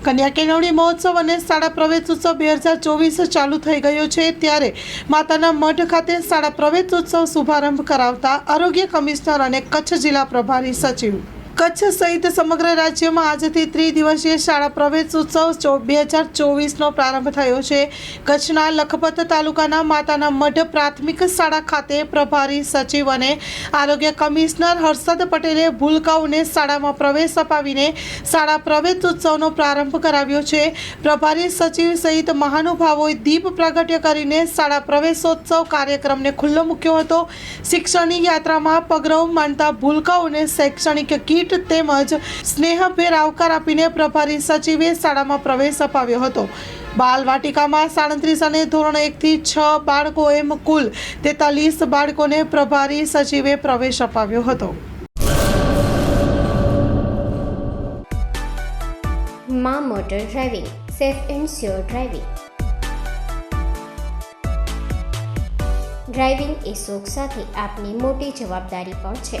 કન્યા કેળવણી મહોત્સવ અને શાળા પ્રવેશ ઉત્સવ બે હજાર ચોવીસ ચાલુ થઈ ગયો છે ત્યારે માતાના મઢ ખાતે શાળા પ્રવેશ ઉત્સવ શુભારંભ કરાવતા આરોગ્ય કમિશનર અને કચ્છ જિલ્લા પ્રભારી સચિવ કચ્છ સહિત સમગ્ર રાજ્યમાં આજથી ત્રિદિવસીય શાળા પ્રવેશ ઉત્સવ બે હજાર ચોવીસનો પ્રારંભ થયો છે. કચ્છના લખપત તાલુકાના માતાના મઢ પ્રાથમિક શાળા ખાતે પ્રભારી સચિવ અને આરોગ્ય કમિશનર હર્ષદ પટેલે ભૂલકાઓને શાળામાં પ્રવેશ અપાવીને શાળા પ્રવેશ ઉત્સવનો પ્રારંભ કરાવ્યો છે. પ્રભારી સચિવ સહિત મહાનુભાવોએ દીપ પ્રાગટ્ય કરીને શાળા પ્રવેશોત્સવ કાર્યક્રમને ખુલ્લો મૂક્યો હતો. શિક્ષણની યાત્રામાં પગરવ માનતા ભૂલકાઓને શૈક્ષણિક કીટ તેમજ સ્નેહભેર આવકાર આપીને પ્રભારી સચિવે શાળામાં પ્રવેશ અપાવ્યો હતો. બાલ વાટિકામાં સાડત્રીસ અને ધોરણ એકથી છ બાળકો એમ કુલ તેતાલીસ બાળકોને પ્રભારી સચિવે પ્રવેશ અપાવ્યો હતો. મા motor driving, safe and sure driving. Driving એ શોખ સાથે આપની મોટી જવાબદારી પણ છે.